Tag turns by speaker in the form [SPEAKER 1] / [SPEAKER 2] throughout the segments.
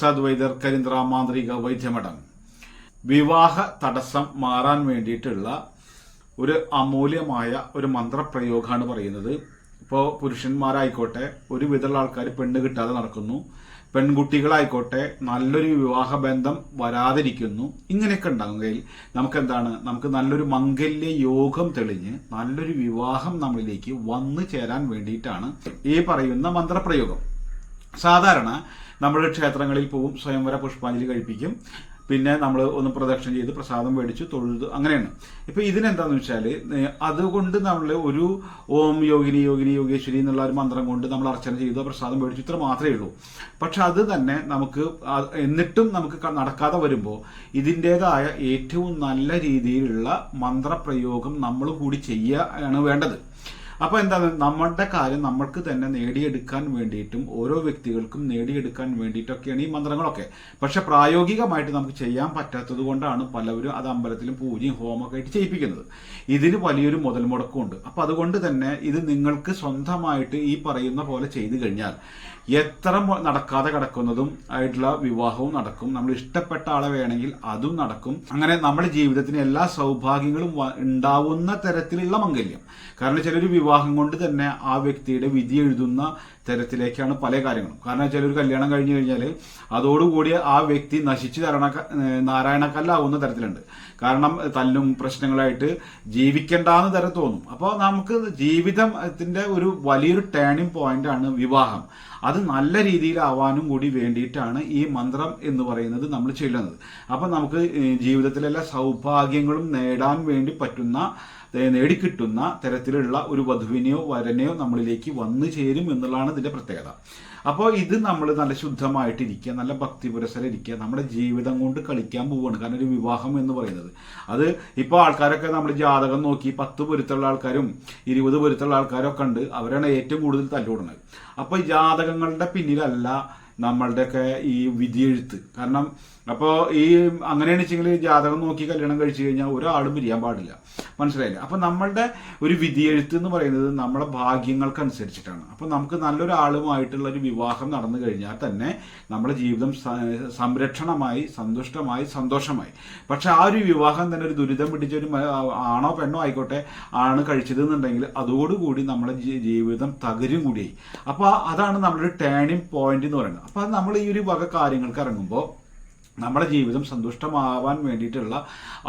[SPEAKER 1] സദ്വൈദർ കരിന്ദ്ര മാന്ത്രിക വൈദ്യമഠം. വിവാഹ തടസ്സം മാറാൻ വേണ്ടിയിട്ടുള്ള ഒരു അമൂല്യമായ ഒരു മന്ത്രപ്രയോഗമാണ് പറയുന്നത്. ഇപ്പോൾ പുരുഷന്മാരായിക്കോട്ടെ ഒരുവിധമുള്ള ആൾക്കാർ പെണ്ണ് കിട്ടാതെ നടക്കുന്നു. പെൺകുട്ടികളായിക്കോട്ടെ നല്ലൊരു വിവാഹ ബന്ധം വരാതിരിക്കുന്നു. ഇങ്ങനെയൊക്കെ ഉണ്ടാകുമെങ്കിൽ നമുക്ക് എന്താണ് നമുക്ക് നല്ലൊരു മംഗല്യ യോഗം തെളിഞ്ഞ് നല്ലൊരു വിവാഹം നമ്മളിലേക്ക് വന്നു ചേരാൻ വേണ്ടിയിട്ടാണ് ഈ പറയുന്ന മന്ത്രപ്രയോഗം. സാധാരണ നമ്മൾ ക്ഷേത്രങ്ങളിൽ പോവും സ്വയംവര പുഷ്പാഞ്ജലി കഴിപ്പിക്കും. പിന്നെ നമ്മൾ ഒന്ന് പ്രദക്ഷിണം ചെയ്ത് പ്രസാദം മേടിച്ചു തൊഴുത് അങ്ങനെയാണ്. ഇപ്പൊ ഇതിനെന്താന്ന് വെച്ചാൽ അതുകൊണ്ട് നമ്മൾ ഒരു ഓം യോഗിനി യോഗിനി യോഗേശ്വരി എന്നുള്ള ഒരു മന്ത്രം കൊണ്ട് നമ്മൾ അർച്ചന ചെയ്തു പ്രസാദം മേടിച്ചു ഇത്ര മാത്രമേ ഉള്ളൂ. പക്ഷെ അത് തന്നെ നമുക്ക് എന്നിട്ടും നമുക്ക് നടക്കാതെ വരുമ്പോൾ ഇതിന്റെതായ ഏറ്റവും നല്ല രീതിയിലുള്ള മന്ത്രപ്രയോഗം നമ്മൾ കൂടി ചെയ്യുകയാണ് വേണ്ടത്. അപ്പൊ എന്താണ്? നമ്മുടെ കാര്യം നമ്മൾക്ക് തന്നെ നേടിയെടുക്കാൻ വേണ്ടിയിട്ടും ഓരോ വ്യക്തികൾക്കും നേടിയെടുക്കാൻ വേണ്ടിയിട്ടൊക്കെയാണ് ഈ മന്ത്രങ്ങളൊക്കെ. പക്ഷെ പ്രായോഗികമായിട്ട് നമുക്ക് ചെയ്യാൻ പറ്റാത്തത് കൊണ്ടാണ് പലവരും അത് അമ്പലത്തിലും പൂജയും ഹോമൊക്കെ ആയിട്ട് ചെയ്യിപ്പിക്കുന്നത്. ഇതിന് വലിയൊരു മുതൽ മുടക്കമുണ്ട് അപ്പൊ അതുകൊണ്ട് തന്നെ ഇത് നിങ്ങൾക്ക് സ്വന്തമായിട്ട് ഈ പറയുന്ന പോലെ ചെയ്തു കഴിഞ്ഞാൽ എത്ര നടക്കാതെ കിടക്കുന്നതും ആയിട്ടുള്ള വിവാഹവും നടക്കും. നമ്മൾ ഇഷ്ടപ്പെട്ട ആളെ വേണമെങ്കിൽ അതും നടക്കും. അങ്ങനെ നമ്മുടെ ജീവിതത്തിന് എല്ലാ സൗഭാഗ്യങ്ങളും ഉണ്ടാവുന്ന തരത്തിലുള്ള മംഗല്യം. കാരണം ചിലർ വിവാഹം കൊണ്ട് തന്നെ ആ വ്യക്തിയുടെ വിധി എഴുതുന്ന തരത്തിലേക്കാണ് പല കാര്യങ്ങളും. കാരണം വെച്ചാൽ ഒരു കല്യാണം കഴിഞ്ഞു കഴിഞ്ഞാൽ അതോടുകൂടി ആ വ്യക്തി നശിച്ചു തരണ നാരായണക്കല്ലാവുന്ന തരത്തിലുണ്ട്. കാരണം തല്ലും പ്രശ്നങ്ങളായിട്ട് ജീവിക്കേണ്ടാന്ന് തരം തോന്നും. അപ്പോൾ നമുക്ക് ജീവിതത്തിന്റെ ഒരു വലിയൊരു ടേണിംഗ് പോയിന്റ് ആണ് വിവാഹം. അത് നല്ല രീതിയിലാവാനും കൂടി വേണ്ടിയിട്ടാണ് ഈ മന്ത്രം എന്ന് പറയുന്നത് നമ്മൾ ചെല്ലുന്നത്. അപ്പം നമുക്ക് ജീവിതത്തിലെല്ലാ സൗഭാഗ്യങ്ങളും നേടാൻ വേണ്ടി പറ്റുന്ന നേടിക്കിട്ടുന്ന തരത്തിലുള്ള ഒരു വധുവിനെയോ വരനെയോ നമ്മളിലേക്ക് വന്നു ചേരും എന്നുള്ളതാണ് ഇതിന്റെ പ്രത്യേകത. അപ്പോൾ ഇത് നമ്മൾ നല്ല ശുദ്ധമായിട്ടിരിക്കുക നല്ല ഭക്തിപുരസരം ഇരിക്കുക നമ്മുടെ ജീവിതം കൊണ്ട് കളിക്കാൻ പോവുകയാണ് കാരണം ഒരു വിവാഹം എന്ന് പറയുന്നത്. അത് ഇപ്പോൾ ആൾക്കാരൊക്കെ നമ്മൾ ജാതകം നോക്കി പത്ത് പൊരുത്തുള്ള ആൾക്കാരും ഇരുപത് പൊരുത്തുള്ള ആൾക്കാരും ഒക്കെ ഉണ്ട്. അവരാണ് ഏറ്റവും കൂടുതൽ തല്ലുകൂടുന്നത് അപ്പോൾ ജാതകങ്ങളുടെ പിന്നിലല്ല നമ്മളുടെയൊക്കെ ഈ വിധിയെഴുത്ത്. കാരണം അപ്പോൾ ഈ അങ്ങനെയാണ് വെച്ചെങ്കിൽ ജാതകം നോക്കി കല്യാണം കഴിച്ചു കഴിഞ്ഞാൽ ഒരാളും പിരിയാൻ പാടില്ല. മനസ്സിലായില്ലേ? അപ്പോൾ നമ്മളുടെ ഒരു വിധിയെഴുത്ത് എന്ന് പറയുന്നത് നമ്മളെ ഭാഗ്യങ്ങൾക്കനുസരിച്ചിട്ടാണ്. അപ്പോൾ നമുക്ക് നല്ലൊരാളുമായിട്ടുള്ള ഒരു വിവാഹം നടന്നു കഴിഞ്ഞാൽ തന്നെ നമ്മുടെ ജീവിതം സംരക്ഷണമായി സന്തുഷ്ടമായി സന്തോഷമായി. പക്ഷെ ആ ഒരു വിവാഹം തന്നെ ഒരു ദുരിതം പിടിച്ച ഒരു ആണോ പെണ്ണോ ആയിക്കോട്ടെ ആണ് കഴിച്ചതെന്നുണ്ടെങ്കിൽ അതോടുകൂടി നമ്മുടെ ജീവിതം തകരും കൂടിയായി അപ്പോൾ അതാണ് നമ്മളൊരു ടേണിംഗ് പോയിന്റ് എന്ന് പറയുന്നത്. അപ്പോൾ നമ്മൾ ഈ ഒരു വക കാര്യങ്ങൾക്ക് ഇറങ്ങുമ്പോൾ നമ്മുടെ ജീവിതം സന്തുഷ്ടമാവാൻ വേണ്ടിയിട്ടുള്ള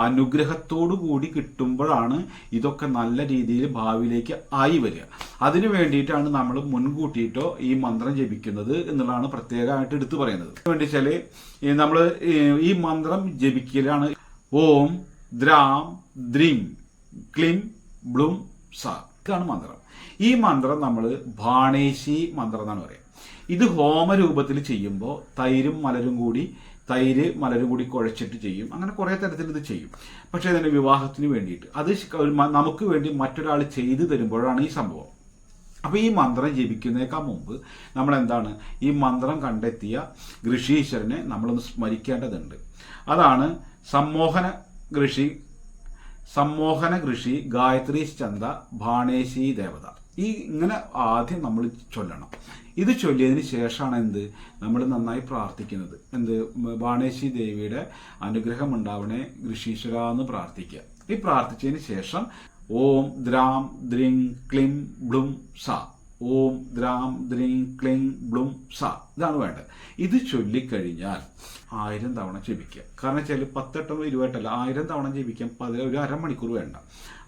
[SPEAKER 1] അനുഗ്രഹത്തോടു കൂടി കിട്ടുമ്പോഴാണ് ഇതൊക്കെ നല്ല രീതിയിൽ ഭാവിയിലേക്ക് ആയി വരിക. അതിനു വേണ്ടിയിട്ടാണ് നമ്മൾ മുൻകൂട്ടിയിട്ടോ ഈ മന്ത്രം ജപിക്കുന്നത് എന്നുള്ളതാണ് പ്രത്യേകമായിട്ട് എടുത്തു പറയുന്നത്. വേണ്ടി നമ്മൾ ഈ മന്ത്രം ജപിക്കലാണ്. ഓം ദ്രാം ദ്രീം ക്ലിം ബ്ലും സ ഇതാണ് മന്ത്രം. ഈ മന്ത്രം നമ്മൾ ഭാണേശി മന്ത്രം എന്നാണ് പറയുക. ഇത് ഹോമരൂപത്തിൽ ചെയ്യുമ്പോൾ തൈരും മലരും കൂടി തൈര് മലരും കൂടി കുഴച്ചിട്ട് ചെയ്യും. അങ്ങനെ കുറേ തരത്തിൽ ഇത് ചെയ്യും. പക്ഷേ ഇതിന്റെ വിവാഹത്തിന് വേണ്ടിയിട്ട്. അത് നമുക്ക് വേണ്ടി മറ്റൊരാൾ ചെയ്തു തരുമ്പോഴാണ് ഈ സംഭവം. അപ്പോൾ ഈ മന്ത്രം ജപിക്കുന്നേക്കാൾ മുമ്പ് നമ്മൾ എന്താണ് ഈ മന്ത്രം കണ്ടെത്തിയ ഋഷീശ്വരനെ നമ്മളൊന്ന് സ്മരിക്കേണ്ടതുണ്ട്. അതാണ് സമ്മോഹന ഋഷി സമ്മോഹന കൃഷി ഗായത്രി ചന്ദ ഭാണേശി ദേവത. ഈ ഇങ്ങനെ ആദ്യം നമ്മൾ ചൊല്ലണം. ഇത് ചൊല്ലിയതിന് ശേഷമാണ് എന്ത്? നമ്മൾ നന്നായി പ്രാർത്ഥിക്കുന്നത്. എന്ത്? വാണേശി ദേവിയുടെ അനുഗ്രഹം ഉണ്ടാവണേ ഋഷീശ്വര എന്ന് പ്രാർത്ഥിക്കുക. ഈ പ്രാർത്ഥിച്ചതിന് ശേഷം ഓം ദ്രാം ദ്രിം ക്ലിം ബ്ലും സ. ഓം ദ്രാം ദ്രീം ക്ലിം ബ്ലും സ. ഇതാണ് വേണ്ടത്. ഇത് ചൊല്ലിക്കഴിഞ്ഞാൽ ആയിരം തവണ ജപിക്കുക. കാരണം വെച്ചാൽ പത്തെട്ടോ ഇരുപത്തെട്ടല്ല ആയിരം തവണ ജപിക്കാൻ പതി ഒരു അരമണിക്കൂർ വേണ്ട.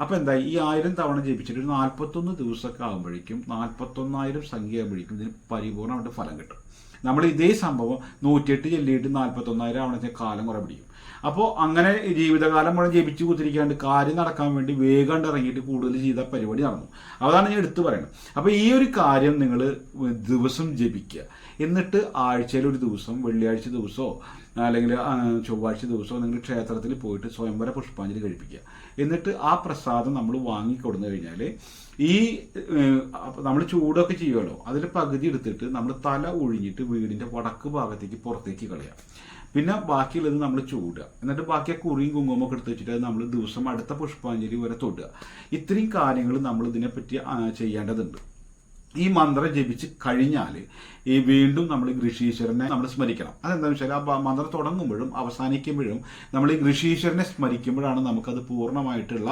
[SPEAKER 1] അപ്പോൾ എന്താ ഈ ആയിരം തവണ ജപിച്ചിട്ട് ഒരു നാൽപ്പത്തൊന്ന് ദിവസമൊക്കെ ആകുമ്പോഴേക്കും നാൽപ്പത്തൊന്നായിരം സംഖ്യ ആകുമ്പോഴേക്കും ഇതിന് പരിപൂർണമായിട്ട് ഫലം കിട്ടും. നമ്മൾ ഇതേ സംഭവം നൂറ്റിയെട്ട് ചൊല്ലിയിട്ട് നാൽപ്പത്തൊന്നായിരം ആവണത്തെ കാലം കുറെ പിടിക്കും. അപ്പോൾ അങ്ങനെ ജീവിതകാലം മുഴുവൻ ജപിച്ചു കുത്തിരിക്കാണ്ട് കാര്യം നടക്കാൻ വേണ്ടി വേഗം ഇറങ്ങിയിട്ട് കൂടുതൽ ചെയ്ത പരിപാടി നടന്നു. അതാണ് ഞാൻ എടുത്തു പറയുന്നത് അപ്പോൾ ഈ ഒരു കാര്യം നിങ്ങൾ ദിവസം ജപിക്കുക. എന്നിട്ട് ആഴ്ചയിൽ ഒരു ദിവസം വെള്ളിയാഴ്ച ദിവസമോ അല്ലെങ്കിൽ ചൊവ്വാഴ്ച ദിവസമോ നിങ്ങൾ ക്ഷേത്രത്തിൽ പോയിട്ട് സ്വയംവര പുഷ്പാഞ്ജലി കഴിപ്പിക്കുക. എന്നിട്ട് ആ പ്രസാദം നമ്മൾ വാങ്ങിക്കൊടുന്നു കഴിഞ്ഞാൽ ഈ നമ്മൾ ചൂടൊക്കെ ചെയ്യുമല്ലോ അതിൽ പകുതി എടുത്തിട്ട് നമ്മൾ തല ഒഴിഞ്ഞിട്ട് വീടിന്റെ വടക്ക് ഭാഗത്തേക്ക് പുറത്തേക്ക് കളയാം പിന്നെ ബാക്കിയുള്ളത് നമ്മൾ ചൂടുക. എന്നിട്ട് ബാക്കി കുറിയും കുങ്കുമൊക്കെ ഒക്കെ എടുത്ത് വെച്ചിട്ട് നമ്മൾ ദിവസം അടുത്ത പുഷ്പാഞ്ജലി വരെ തൊടുക. ഇത്രയും കാര്യങ്ങൾ നമ്മൾ ഇതിനെപ്പറ്റി ചെയ്യേണ്ടതുണ്ട്. ഈ മന്ത്രം ജപിച്ച് കഴിഞ്ഞാൽ ഈ വീണ്ടും നമ്മൾ ഋഷീശ്വരനെ നമ്മൾ സ്മരിക്കണം. അതെന്താണെന്ന് വെച്ചാൽ ആ മന്ത്രം തുടങ്ങുമ്പോഴും അവസാനിക്കുമ്പോഴും നമ്മൾ ഈ ഋഷീശ്വരനെ സ്മരിക്കുമ്പോഴാണ് നമുക്കത് പൂർണമായിട്ടുള്ള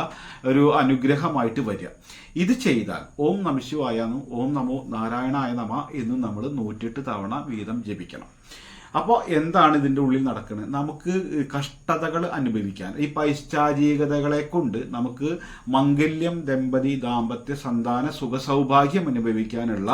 [SPEAKER 1] ഒരു അനുഗ്രഹമായിട്ട് വരിക. ഇത് ചെയ്താൽ ഓം നമശിവായ ഓം നമോ നാരായണായ നമ എന്നും നമ്മൾ നൂറ്റെട്ട് തവണ വീതം ജപിക്കണം. അപ്പോൾ എന്താണ് ഇതിന്റെ ഉള്ളിൽ നടക്കുന്നത് നമുക്ക് കഷ്ടതകൾ അനുഭവിക്കാൻ. ഈ പൈശാചികതകളെ കൊണ്ട് നമുക്ക് മംഗല്യം ദമ്പതി ദാമ്പത്യ സന്താന സുഖ സൗഭാഗ്യം അനുഭവിക്കാനുള്ള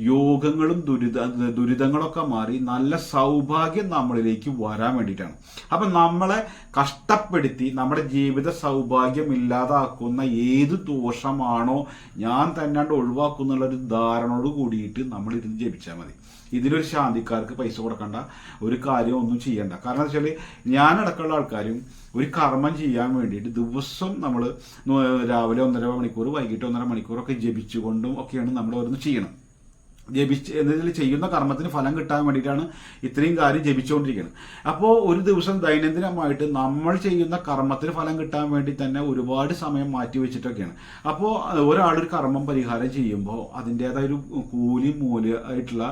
[SPEAKER 1] യോഗങ്ങളും ദുരിത ദുരിതങ്ങളൊക്കെ മാറി നല്ല സൗഭാഗ്യം നമ്മളിലേക്ക് വരാൻ വേണ്ടിയിട്ടാണ്. അപ്പം നമ്മളെ കഷ്ടപ്പെടുത്തി നമ്മുടെ ജീവിത സൗഭാഗ്യം ഇല്ലാതാക്കുന്ന ഏത് ദോഷമാണോ ഞാൻ തന്നാണ്ട് ഒഴിവാക്കുന്നുള്ളൊരു ധാരണയോട് കൂടിയിട്ട് നമ്മളിരുന്ന് ജപിച്ചാൽ മതി. ഇതിലൊരു ശാന്തിക്കാർക്ക് പൈസ കൊടുക്കണ്ട. ഒരു കാര്യം ഒന്നും ചെയ്യണ്ട. കാരണം വെച്ചാൽ ഞാനടക്കമുള്ള ആൾക്കാരും ഒരു കർമ്മം ചെയ്യാൻ വേണ്ടിയിട്ട് ദിവസം നമ്മൾ രാവിലെ ഒന്നര മണിക്കൂർ വൈകിട്ട് ഒന്നര മണിക്കൂറൊക്കെ ജപിച്ചുകൊണ്ടും ഒക്കെയാണ് നമ്മൾ ഓരോന്ന് ചെയ്യണം. ജപിച്ച് എന്നതിൽ ചെയ്യുന്ന കർമ്മത്തിന് ഫലം കിട്ടാൻ വേണ്ടിയിട്ടാണ് ഇത്രയും കാര്യം ജപിച്ചുകൊണ്ടിരിക്കുന്നത്. അപ്പോൾ ഒരു ദിവസം ദൈനംദിനമായിട്ട് നമ്മൾ ചെയ്യുന്ന കർമ്മത്തിന് ഫലം കിട്ടാൻ വേണ്ടി തന്നെ ഒരുപാട് സമയം മാറ്റി വെച്ചിട്ടൊക്കെയാണ്. അപ്പോൾ ഒരാളൊരു കർമ്മം പരിഹാരം ചെയ്യുമ്പോൾ അതിന്റേതായ ഒരു കൂലി മൂല്യ ആയിട്ടുള്ള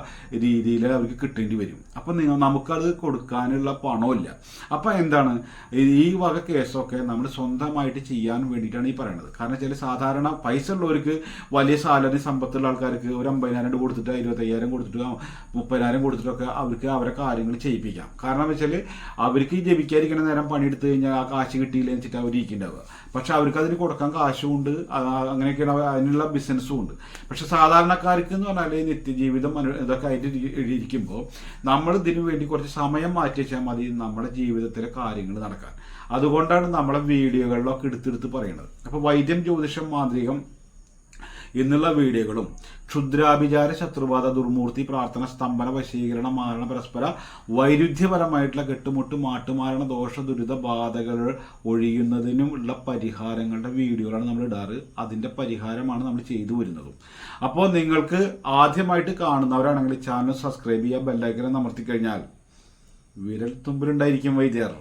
[SPEAKER 1] രീതിയിൽ അവർക്ക് കിട്ടേണ്ടി വരും. അപ്പോൾ നിങ്ങൾ നമുക്കത് കൊടുക്കാനുള്ള പണമില്ല അപ്പോൾ എന്താണ്? ഈ വക കേസൊക്കെ നമ്മൾ സ്വന്തമായിട്ട് ചെയ്യാൻ വേണ്ടിയിട്ടാണ് ഈ പറയുന്നത് കാരണം ചില സാധാരണ പൈസ ഉള്ളവർക്ക് വലിയ സാലറി സമ്പത്തുള്ള ആൾക്കാർക്ക് ഒരു അമ്പതിനായിരം രൂപ കൊടുത്തിട്ട് ഇരുപത്തയ്യായിരം കൊടുത്തിട്ട് മുപ്പതിനായിരം കൊടുത്തിട്ടൊക്കെ അവർക്ക് അവരെ കാര്യങ്ങൾ ചെയ്യിപ്പിക്കാം. കാരണം വെച്ചാൽ അവർക്ക് ജപിക്കാതിരിക്കുന്ന നേരം പണിയെടുത്ത് കഴിഞ്ഞാൽ ആ കാശ് കിട്ടിയില്ല എന്ന് വെച്ചിട്ട് അവർ ഇരിക്കുന്നുണ്ടാവുക പക്ഷെ അവർക്ക് അതിന് കൊടുക്കാൻ കാശും ഉണ്ട് അത് അങ്ങനെയൊക്കെയാണ് അതിനുള്ള ബിസിനസ്സും ഉണ്ട്. പക്ഷെ സാധാരണക്കാർക്ക് എന്ന് പറഞ്ഞാൽ നിത്യജീവിതം ഇതൊക്കെ ആയിട്ട് ഇരി- ഇരിക്കുമ്പോൾ നമ്മൾ ഇതിനു വേണ്ടി കുറച്ച് സമയം മാറ്റി വെച്ചാൽ മതി നമ്മുടെ ജീവിതത്തിലെ കാര്യങ്ങൾ നടക്കാൻ. അതുകൊണ്ടാണ് നമ്മളെ വീഡിയോകളിലൊക്കെ എടുത്തെടുത്ത് പറയുന്നത് അപ്പോൾ വൈദ്യം ജ്യോതിഷം മാന്ത്രികം എന്നുള്ള വീഡിയോകളും ക്ഷുദ്രാഭിചാര ശത്രുവാദ ദുർമൂർത്തി പ്രാർത്ഥന സ്തംഭന വശീകരണ മാരണ പരസ്പര വൈരുദ്ധ്യപരമായിട്ടുള്ള കെട്ടുമുട്ട് മാട്ടുമാരണ ദോഷ ദുരിത ബാധകൾ ഒഴിയുന്നതിനും ഉള്ള പരിഹാരങ്ങളുടെ വീഡിയോകളാണ് നമ്മൾ ഇടാറ്. അതിന്റെ പരിഹാരമാണ് നമ്മൾ ചെയ്തു വരുന്നത്. അപ്പോൾ നിങ്ങൾക്ക് ആദ്യമായിട്ട് കാണുന്നവരാണെങ്കിൽ ചാനൽ സബ്സ്ക്രൈബ് ചെയ്യുക ബെല്ലൈക്കനെ അമർത്തി കഴിഞ്ഞാൽ വിരൽ തുമ്പിലുണ്ടായിരിക്കും വൈദ്യർ.